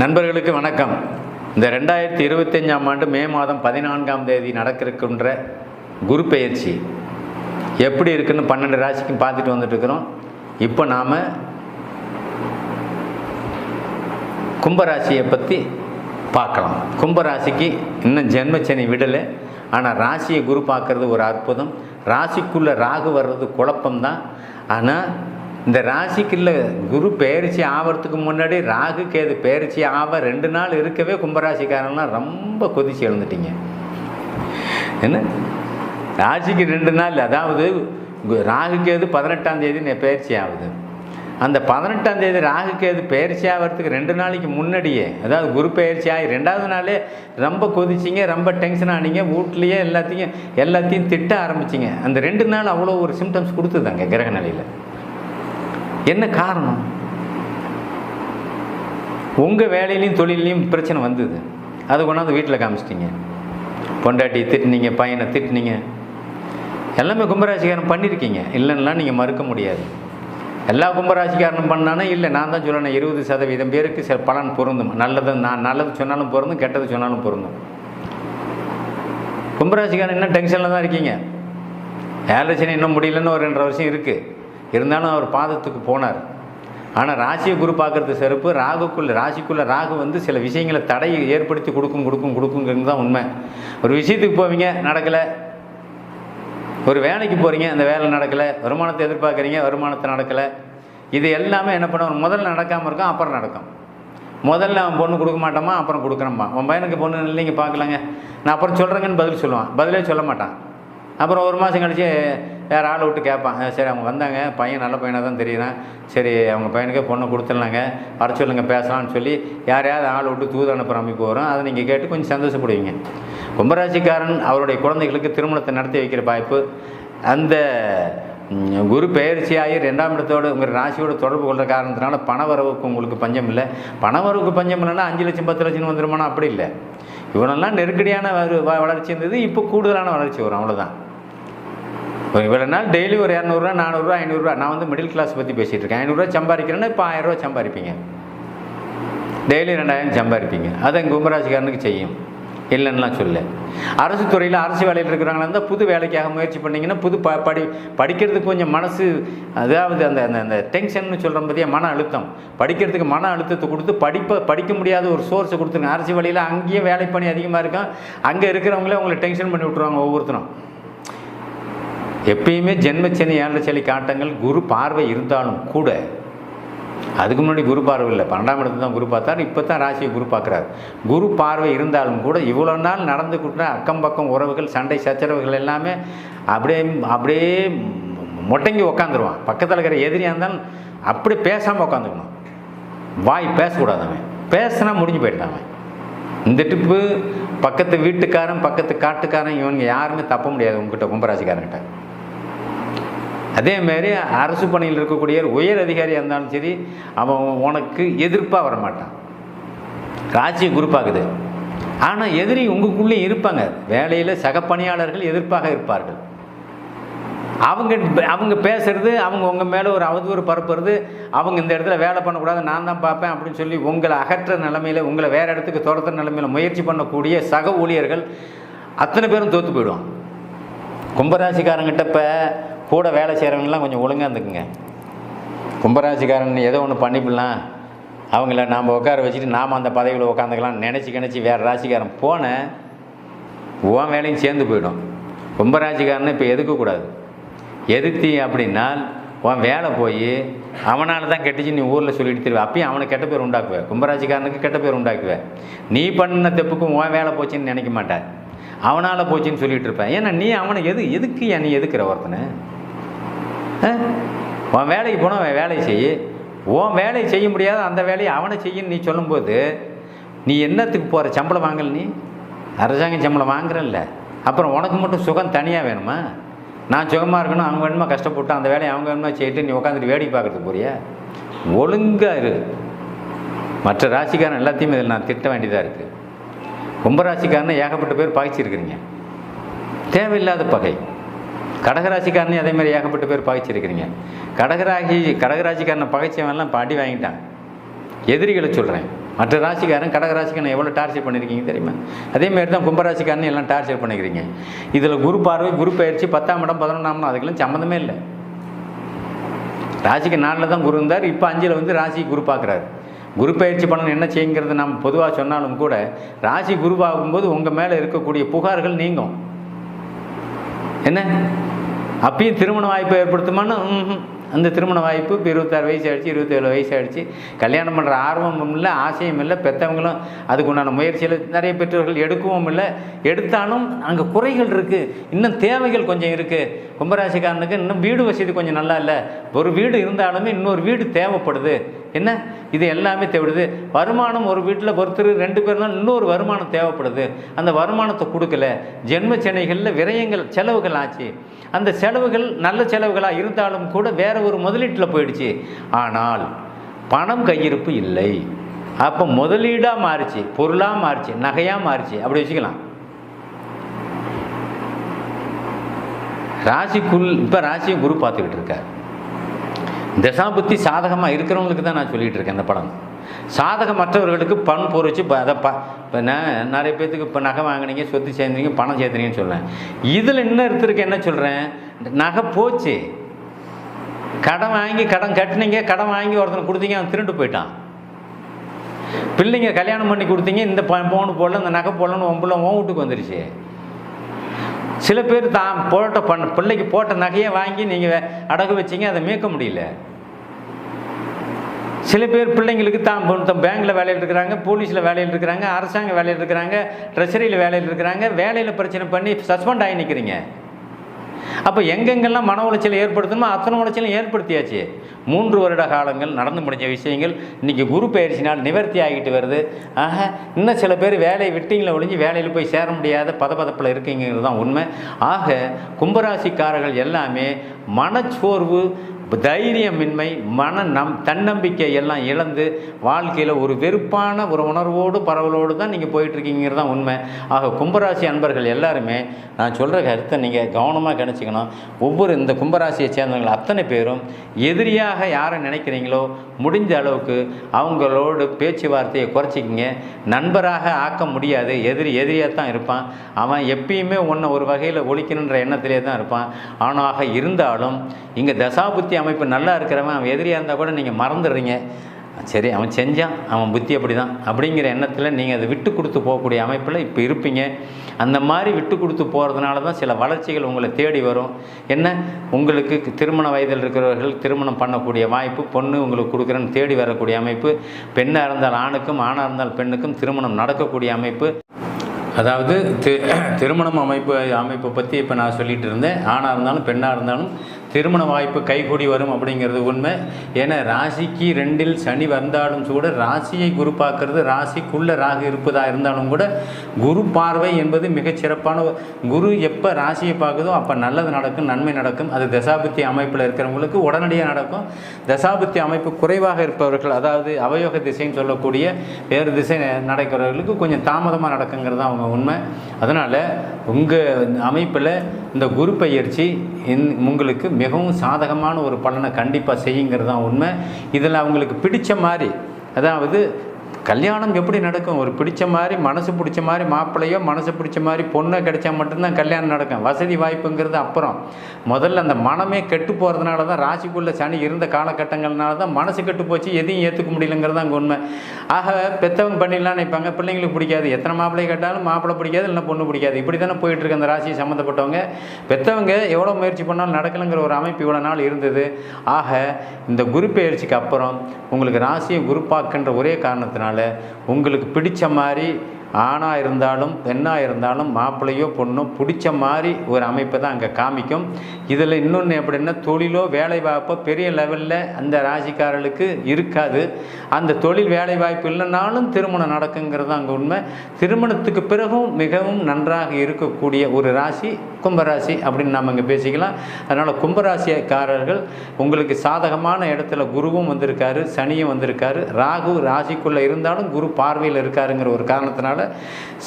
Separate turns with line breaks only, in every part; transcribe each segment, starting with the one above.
நண்பர்களுக்கு வணக்கம். இந்த ரெண்டாயிரத்தி இருபத்தஞ்சாம் ஆண்டு மே மாதம் பதினான்காம் தேதி நடக்கிருக்கின்ற குரு பெயர்ச்சி எப்படி இருக்குன்னு பன்னெண்டு ராசிக்கும் பார்த்துட்டு வந்துட்டு இருக்கிறோம் இப்போ நாம் கும்பராசியை பற்றி பார்க்கலாம். கும்பராசிக்கு இன்னும் ஜென்மச்சனி விடலை. ஆனால் ராசியை குரு பார்க்கறது ஒரு அற்புதம். ராசிக்குள்ளே ராகு வர்றது குழப்பம்தான். ஆனால் இந்த ராசிக்குள்ள குரு பெயர்ச்சி ஆகிறதுக்கு முன்னாடி ராகு கேது பெயர்ச்சி ஆக ரெண்டு நாள் இருக்கவே கும்பராசிக்காரன்லாம் ரொம்ப கொதிச்சு எழுந்துட்டீங்க. என்ன? ராசிக்கு ரெண்டு நாள் அதாவது கு- ராகு கேது பதினெட்டாம் தேதி பெயர்ச்சி ஆகுது அந்த பதினெட்டாம் தேதி ராகு கேது பெயர்ச்சி ஆகிறதுக்கு ரெண்டு நாளைக்கு முன்னாடியே அதாவது குரு பெயர்ச்சி ஆகி ரெண்டாவது நாளே ரொம்ப கொதிச்சிங்க ரொம்ப டென்ஷன் ஆனீங்க வீட்லேயே எல்லாத்தையும் எல்லாத்தையும் திட்ட ஆரம்பிச்சிங்க. அந்த ரெண்டு நாள் அவ்வளோ ஒரு சிம்டம்ஸ் கொடுத்துதாங்க கிரக நிலையில் என்ன காரணம்? உங்கள் வேலையிலையும் தொழிலையும் பிரச்சனை வந்தது. அது கொண்டாந்து வீட்டில் காமிச்சிட்டிங்க. பொண்டாட்டி திட்டுனீங்க பையனை திட்டுனீங்க. எல்லாமே கும்பராசிக்காரன் பண்ணியிருக்கீங்க. இல்லைன்னா நீங்கள் மறுக்க முடியாது. எல்லா கும்பராசிக்காரனும் பண்ணானா? இல்லை நான் தான் சொல்லணும் இருபது சதவீதம் பேருக்கு சில பலன் பொருந்தும். நல்லது நான் நல்லது சொன்னாலும் பொருந்தும் கெட்டது சொன்னாலும் பொருந்தும். கும்பராசிக்காரன் இன்னும் டென்ஷனில் தான் இருக்கீங்க. ஏழரசனி இன்னும் முடியலன்னு ஒரு ரெண்டரை வருஷம் இருக்குது இருந்தாலும் அவர் பாதத்துக்கு போனார். ஆனால் ராசியை குரு பார்க்கறது சிறப்பு. ராகுக்குள்ள ராசிக்குள்ளே ராகு வந்து சில விஷயங்களை தடையை ஏற்படுத்தி கொடுக்கும் கொடுக்கும் கொடுக்குங்கிறது தான் உண்மை. ஒரு விஷயத்துக்கு போவீங்க நடக்கலை. ஒரு வேலைக்கு போகிறீங்க அந்த வேலை நடக்கலை. வருமானத்தை எதிர்பார்க்குறீங்க வருமானத்தை நடக்கலை. இது எல்லாமே என்ன பண்ணுவோம் முதல்ல நடக்காமல் இருக்கும் அப்புறம் நடக்கும். முதல்ல அவன் பொண்ணு கொடுக்க மாட்டோமா அப்புறம் கொடுக்குறம்மா உன் பையனுக்கு பொண்ணு இல்லைங்க பார்க்கலாங்க. நான் அப்புறம் சொல்கிறேங்கன்னு பதில் சொல்லுவான். பதிலே சொல்ல மாட்டான். அப்புறம் ஒரு மாதம் கழித்து வேறு ஆளை விட்டு கேட்பான். சரி அவங்க வந்தாங்க. பையன் நல்ல பையனாக தான் தெரியுறான் சரி அவங்க பையனுக்கே பொண்ணை கொடுத்துடலாங்க. வர சொல்லுங்க பேசலாம்னு சொல்லி யாரையாவது ஆளை விட்டு தூது அனுப்புகிற அமைப்பு வரும். அதை நீங்கள் கேட்டு கொஞ்சம் சந்தோஷப்படுவீங்க. கும்பராசிக்காரன் அவருடைய குழந்தைகளுக்கு திருமணத்தை நடத்தி வைக்கிற வாய்ப்பு. அந்த குரு பெயர்ச்சியாகி ரெண்டாம் இடத்தோடு உங்கள் ராசியோட தொடர்பு கொள்கிற காரணத்தினால பணவரவுக்கு உங்களுக்கு பஞ்சம் இல்லை. பணவரவுக்கு பஞ்சம் இல்லைன்னா அஞ்சு லட்சம் பத்து லட்சம் வந்துருமானா? அப்படி இல்லை. இவனெல்லாம் நெருக்கடியான வ- வளர்ச்சி இருந்தது. இப்போ கூடுதலான வளர்ச்சி வரும். அவ்வளோதான் இவ்வளோ நாள் டெய்லி ஒரு இரநூறுவா நானூறுரூவா ஐநூறுரூவா நான் வந்து மிடில் கிளாஸ் பற்றி பேசிகிட்டு இருக்கேன். ஐநூறுரூவா சம்பாதிக்கிறேன்னா இப்போ ஆயிரரூவா சம்பாதிப்பீங்க. டெய்லி ரெண்டாயிரம் சம்பாதிப்பீங்க. அதை கும்பராசிக்காரனுக்கு செய்யும். இல்லைன்னுலாம் சொல்ல அரசு துறையில் அரசு வேலையில் இருக்கிறவங்களா இருந்தால் புது வேலைக்காக முயற்சி பண்ணிங்கன்னா புது ப படி படிக்கிறதுக்கு கொஞ்சம் மனசு அதாவது அந்த அந்த அந்த டென்ஷன் சொல்கிற பார்த்தியா மன அழுத்தம். படிக்கிறதுக்கு மன அழுத்தத்தை கொடுத்து படிப்பை படிக்க முடியாத ஒரு சோர்ஸை கொடுத்துருங்க. அரசு வேலையில் அங்கேயும் வேலை பணி அதிகமாக இருக்கும். அங்கே இருக்கிறவங்களே உங்களை டென்ஷன் பண்ணி விட்ருவாங்க ஒவ்வொருத்தரும். எப்பயுமே ஜென்மச்சனி ஏழரை சளி காட்டங்கள் குரு பார்வை இருந்தாலும் கூட அதுக்கு முன்னாடி குரு பார்வை இல்லை. பன்னெண்டாம் இடத்துல தான் குரு பார்த்தார் இப்போ தான் ராசியை குரு பார்க்குறாரு. குரு பார்வை இருந்தாலும் கூட இவ்வளோ நாள் நடந்துக்கிட்ட அக்கம் பக்கம் உறவுகள் சண்டை சச்சரவுகள் எல்லாமே அப்படியே அப்படியே மொட்டங்கி உக்காந்துருவான். பக்கத்தில் இருக்கிற எதிரியாக இருந்தாலும் அப்படியே பேசாமல் உட்காந்துக்கணும் வாய் பேசக்கூடாது அவன். பேசினா முடிஞ்சு போயிட்டான் இந்த டிப்பு பக்கத்து வீட்டுக்காரன் பக்கத்து காட்டுக்காரன் இவனுங்க யாருமே தப்ப முடியாது உங்ககிட்ட கும்பராசிக்காரன்கிட்ட. அதேமாரி அரசு பணியில் இருக்கக்கூடிய உயர் அதிகாரியாக இருந்தாலும் சரி அவன் உனக்கு எதிர்ப்பாக வரமாட்டான். ராஜ்யம் குரூப்பாகுது ஆனால் எதிரி உங்களுக்குள்ளே இருப்பாங்க. வேலையில் சக பணியாளர்கள் எதிர்ப்பாக இருப்பார்கள். அவங்க அவங்க பேசுறது அவங்க உங்கள் மேலே ஒரு அவதூறு பரப்புறது அவங்க இந்த இடத்துல வேலை பண்ணக்கூடாது நான் தான் பார்ப்பேன் அப்படின்னு சொல்லி உங்களை அகற்ற நிலமையில் உங்களை வேறு இடத்துக்கு துரத்துற நிலமையில் முயற்சி பண்ணக்கூடிய சக ஊழியர்கள் அத்தனை பேரும் தோற்று போயிடுவான் கும்பராசிக்காரங்கிட்ட இப்போ கூட வேலை செய்கிறவங்கலாம் கொஞ்சம் ஒழுங்காக இருந்துக்குங்க. கும்பராசிக்காரன் ஏதோ ஒன்று பண்ணிவிடலாம் அவங்கள நாம் உட்கார வச்சுட்டு நாம் அந்த பதவியில் உட்காந்துக்கலாம் நினச்சி கிணச்சி வேறு ராசிக்காரன் போனேன் உன் வேலையும் சேர்ந்து போயிடும். கும்பராசிக்காரனை இப்போ எதுக்கக்கூடாது எதிர்த்தி அப்படின்னா உன் வேலை போய் அவனால் தான் கெட்டுச்சு நீ ஊரில் சொல்லிட்டு திருவ அப்பயும் அவனை கெட்ட பேர் உண்டாக்குவேன் கும்பராசிக்காரனுக்கு கெட்ட பேர் உண்டாக்குவேன் நீ பண்ண தெப்புக்கும் உன் வேலை போச்சுன்னு நினைக்க மாட்டேன் அவனால் போச்சுன்னு சொல்லிகிட்டு இருப்பேன் ஏன்னா நீ அவனை எது எதுக்கு ஏன் நீ எதுக்குற ஒருத்தனை? உன் வேலைக்கு போனால் அவன் வேலையை செய். உன் வேலையை செய்ய முடியாத அந்த வேலையை அவனை செய்யன்னு நீ சொல்லும்போது நீ என்னத்துக்கு போகிற சம்பளம் வாங்கல நீ? அரசாங்கம் சம்பளம் வாங்குறல்ல. அப்புறம் உனக்கு மட்டும் சுகம் தனியாக வேணுமா? நான் சுகமாக இருக்கணும் அவங்க வேணுமா கஷ்டப்பட்டு அந்த வேலையை அவங்க வேணுமா செய்யிட்டு நீ உட்காந்துட்டு வேடிக்கை பார்க்கறதுக்கு போறியா? ஒழுங்காக இரு. மற்ற ராசிக்காரன் எல்லாத்தையும் இதில் நான் திட்ட வேண்டியதாக இருக்குது கும்பராசிக்காரனை ஏகப்பட்ட பேர் பகைச்சிருக்கிறீங்க தேவையில்லாத பகை. கடகராசிக்காரனையும் அதே மாதிரி ஏகப்பட்ட பேர் பகைச்சிருக்கிறீங்க கடகராசி கடகராசிக்காரனை பகைச்சவன்லாம் பாடி வாங்கிட்டான். எதிரிகளை சொல்கிறேன் மற்ற ராசிக்காரன் கடகராசிக்காரன் எவ்வளோ டார்ச்சர் பண்ணியிருக்கீங்க தெரியுமா? அதே மாதிரி தான் கும்பராசிக்காரன் எல்லாம் டார்ச்சர் பண்ணிக்கிறீங்க. இதில் குரு பார்வை குரு பயிற்சி பத்தாம் இடம் பதினொன்றாம் இடம் அதுக்கெல்லாம் சம்மந்தமே இல்லை. ராசிக்கு நாலில் தான் குரு இருந்தார். இப்போ அஞ்சில் வந்து ராசி குரு பார்க்குறாரு. குரு பயிற்சி பண்ணணும் என்ன செய்யுங்கிறது நம்ம பொதுவாக சொன்னாலும் கூட ராசி குருவாகும்போது உங்கள் மேலே இருக்கக்கூடிய புகார்கள் நீங்கும். என்ன? அப்பயும் திருமண வாய்ப்பை ஏற்படுத்துமான்னு அந்த திருமண வாய்ப்பு இப்போ இருபத்தாறு வயசு ஆகிடுச்சு இருபத்தேழு வயசு ஆகிடுச்சு கல்யாணம் பண்ணுற ஆர்வமும் இல்லை ஆசையும் இல்லை பெற்றவங்களும் அதுக்கு உண்டான முயற்சியில் நிறைய பெற்றோர்கள் எடுக்கவும் இல்லை. எடுத்தாலும் அங்கே குறைகள் இருக்குது இன்னும் தேவைகள் கொஞ்சம் இருக்குது கும்பராசிக்காரனுக்கு இன்னும் வீடு வசதி கொஞ்சம் நல்லா இல்லை. ஒரு வீடு இருந்தாலுமே இன்னொரு வீடு தேவைப்படுது. என்ன? இது எல்லாமே தேவைப்படுது. வருமானம் ஒரு வீட்டில் ஒருத்தர் ரெண்டு பேர் தான் இன்னொரு வருமானம் தேவைப்படுது. அந்த வருமானத்தை கொடுக்கல. ஜென்ம சென்னைகளில் விரயங்கள் செலவுகள் ஆச்சு. அந்த செலவுகள் நல்ல செலவுகளாக இருந்தாலும் கூட வேற ஒரு முதலீட்டில் போயிடுச்சு. ஆனால் பணம் கையிருப்பு இல்லை. அப்போ முதலீடாக மாறிச்சு பொருளாக மாறிச்சு நகையாக மாறிச்சு. அப்படி வச்சுக்கலாம். ராசிக்குள் இப்போ ராசியை குரு பார்த்துக்கிட்டு இருக்கார். தசாபுத்தி சாதகமாக இருக்கிறவங்களுக்கு தான் நான் சொல்லிகிட்டு இருக்கேன் இந்த படம். சாதகமற்றவர்களுக்கு பண் பொறிச்சு இப்போ அதை ப இப்போ நான் நிறைய பேர்த்துக்கு இப்போ நகை வாங்கினீங்க சொத்து சேர்ந்தீங்க பணம் சேர்த்துனீங்கன்னு சொல்கிறேன் இதில் இன்னும் ஒருத்தருக்கு என்ன சொல்கிறேன் நகை போச்சு. கடன் வாங்கி கடன் கட்டினீங்க கடன் வாங்கி ஒருத்தனை கொடுத்தீங்க அவன் திருண்டு போயிட்டான். பிள்ளைங்க கல்யாணம் பண்ணி கொடுத்தீங்க இந்த பவுன் போடல இந்த நகை போடலன்னு உன் பிள்ளை உன் வீட்டுக்கு வந்துருச்சு. சில பேர் தான் போட்ட பண்ண பிள்ளைக்கு போட்ட நகையை வாங்கி நீங்கள் அடகு வச்சீங்க அதை மீட்க முடியல. சில பேர் பிள்ளைங்களுக்கு தான் பேங்க்கில் வேலையில் இருக்கிறாங்க போலீஸில் வேலையில் இருக்கிறாங்க அரசாங்க வேலையில் இருக்கிறாங்க ட்ரெஷரியில் வேலையில் இருக்கிறாங்க வேலையில் பிரச்சனை பண்ணி சஸ்பெண்ட் ஆகி நிற்கிறீங்க அப்போ எங்கெங்கெல்லாம் மன உளைச்சல் ஏற்படுத்தணுமோ அத்தனை உளைச்சலும் ஏற்படுத்தியாச்சு. மூன்று வருட காலங்கள் நடந்து முடிஞ்ச விஷயங்கள். இன்றைக்கி குரு பயிற்சினால் நிவர்த்தி ஆகிட்டு வருது. ஆக இன்னும் சில பேர் வேலையை விட்டிங்களை ஒழிஞ்சு வேலையில் போய் சேர முடியாத பதப்பதப்பில் இருக்கீங்கிறது தான் உண்மை. ஆக கும்பராசிக்காரர்கள் எல்லாமே மனச்சோர்வு தைரியமின்மை மன நம் தன்னம்பிக்கை எல்லாம் இழந்து வாழ்க்கையில் ஒரு வெறுப்பான ஒரு உணர்வோடு பரவலோடு தான் நீங்கள் போயிட்டுருக்கீங்கிறது தான் உண்மை. ஆக கும்பராசி அன்பர்கள் எல்லாருமே நான் சொல்கிற கருத்தை நீங்கள் கவனமாக கணிச்சிக்கணும். ஒவ்வொரு இந்த கும்பராசியை சேர்ந்தவங்க அத்தனை பேரும் எதிரியாக யாரை நினைக்கிறீங்களோ முடிஞ்ச அளவுக்கு அவங்களோடு பேச்சுவார்த்தையை குறைச்சிக்கிங்க. நண்பராக ஆக்க முடியாது. எதிரி எதிரியாக தான் இருப்பான். அவன் எப்பயுமே உன்னை ஒரு வகையில் ஒழிக்கணுன்ற எண்ணத்திலே தான் இருப்பான். ஆனாக இருந்தாலும் இங்கே தசாபுத்தி அமைப்பு நல்லா இருக்கிறவன் அவன் எதிரியாக இருந்தால் கூட நீங்கள் மறந்துடுறீங்க. சரி அவன் செஞ்சான் அவன் புத்தி அப்படி தான் அப்படிங்கிற எண்ணத்தில் நீங்கள் அதை விட்டு கொடுத்து போகக்கூடிய அமைப்பில் இப்போ இருப்பீங்க. அந்த மாதிரி விட்டு கொடுத்து போகிறதுனால தான் சில வளர்ச்சிகள் உங்களை தேடி வரும். என்ன? உங்களுக்கு திருமண வயதில் இருக்கிறவர்கள் திருமணம் பண்ணக்கூடிய வாய்ப்பு பொண்ணு உங்களுக்கு கொடுக்குறேன்னு தேடி வரக்கூடிய அமைப்பு பெண்ணாக இருந்தால் ஆணுக்கும் ஆணாக இருந்தால் பெண்ணுக்கும் திருமணம் நடக்கக்கூடிய அமைப்பு. அதாவது திருமணம் அமைப்பு அமைப்பை பற்றி இப்போ நான் சொல்லிகிட்டு இருந்தேன். ஆணாக இருந்தாலும் பெண்ணாக இருந்தாலும் திருமண வாய்ப்பு கைகூடி வரும் அப்படிங்கிறது உண்மை. ஏன்னா ராசிக்கு ரெண்டில் சனி வந்தாலும் கூட ராசியை குரு பார்க்கறது ராசிக்குள்ளே ராகு இருப்பதா இருந்தாலும் கூட குரு பார்வை என்பது மிகச்சிறப்பான குரு எப்போ ராசியை பார்க்குதோ அப்போ நல்லது நடக்கும் நன்மை நடக்கும். அது தசாபுத்தி அமைப்பில் இருக்கிறவங்களுக்கு உடனடியாக நடக்கும். தசாபுத்தி அமைப்பு குறைவாக இருப்பவர்கள் அதாவது அவயோக திசைன்னு சொல்லக்கூடிய வேறு திசை நடக்கிறவர்களுக்கு கொஞ்சம் தாமதமாக நடக்குங்கிறது தான் அவங்க உண்மை. அதனால் உங்கள் அமைப்பில் இந்த குரு பயிற்சி இந் உங்களுக்கு மிகவும் சாதகமான ஒரு பலனை கண்டிப்பாக செய்யுங்கிறது தான் உண்மை. இதில் அவங்களுக்கு பிடிச்ச மாதிரி அதாவது கல்யாணம் எப்படி நடக்கும்? ஒரு பிடிச்ச மாதிரி மனசு பிடிச்ச மாதிரி மாப்பிள்ளையோ மனசு பிடிச்ச மாதிரி பொண்ணை கிடைச்சா மட்டும்தான் கல்யாணம் நடக்கும். வசதி வாய்ப்புங்கிறது அப்புறம். முதல்ல அந்த மனமே கெட்டு போகிறதுனால தான் ராசிக்குள்ள சனி இருந்த காலகட்டங்கள்னால தான் மனசு கெட்டு போச்சு. எதையும் ஏற்றுக்க முடியலங்கிறது அங்கே உண்மை. ஆக பெற்றவங்க பண்ணிடலாம்னு நினைப்பாங்க. பிள்ளைங்களுக்கு பிடிக்காது. எத்தனை மாப்பிள்ளை கேட்டாலும் மாப்பிள்ளை பிடிக்காது இல்லைன்னா பொண்ணு பிடிக்காது. இப்படி தானே போயிட்டுருக்கு அந்த ராசி சம்மந்தப்பட்டவங்க. பெற்றவங்க எவ்வளோ முயற்சி பண்ணாலும் நடக்கலைங்கிற ஒரு அமைப்பு இவ்வளோ நாள் இருந்தது. ஆக இந்த குரு பயிற்சிக்கு அப்புறம் உங்களுக்கு ராசியை குருப்பாக்குன்ற ஒரே காரணத்தினால உங்களுக்கு பிடிச்ச மாதிரி ஆணாக இருந்தாலும் பெண்ணாக இருந்தாலும் மாப்பிள்ளையோ பொண்ணோ பிடிச்ச மாதிரி ஒரு அமைப்பை தான் அங்கே காமிக்கும். இதில் இன்னொன்று எப்படின்னா தொழிலோ வேலை வாய்ப்போ பெரிய லெவலில் அந்த ராசிக்காரர்களுக்கு இருக்காது. அந்த தொழில் வேலை வாய்ப்பு இல்லைனாலும் திருமணம் நடக்குங்கிறது தான் அங்கே உண்மை. திருமணத்துக்கு பிறகும் மிகவும் நன்றாக இருக்கக்கூடிய ஒரு ராசி கும்பராசி அப்படின்னு நம்ம இங்கே பேசிக்கலாம். அதனால் கும்பராசிக்காரர்கள் உங்களுக்கு சாதகமான இடத்துல குருவும் வந்திருக்காரு சனியும் வந்திருக்காரு. ராகு ராசிக்குள்ளே இருந்தாலும் குரு பார்வையில் இருக்காருங்கிற ஒரு காரணத்தினால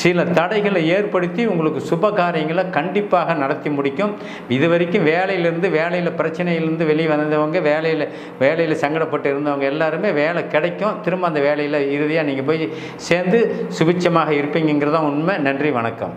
சில தடைகளை ஏற்படுத்தி உங்களுக்கு சுப காரியங்களை கண்டிப்பாக நடத்தி முடிக்கும். இது வரைக்கும் வேலையிலேருந்து வேலையில் பிரச்சனையிலேருந்து வெளியே வந்தவங்க வேலையில் வேலையில் சங்கடப்பட்டு இருந்தவங்க எல்லாருமே வேலை கிடைக்கும். திரும்ப அந்த வேலையில் இறுதியாக நீங்கள் போய் சேர்ந்து சுபிச்சமாக இருப்பீங்கிறதான் உண்மை. நன்றி வணக்கம்.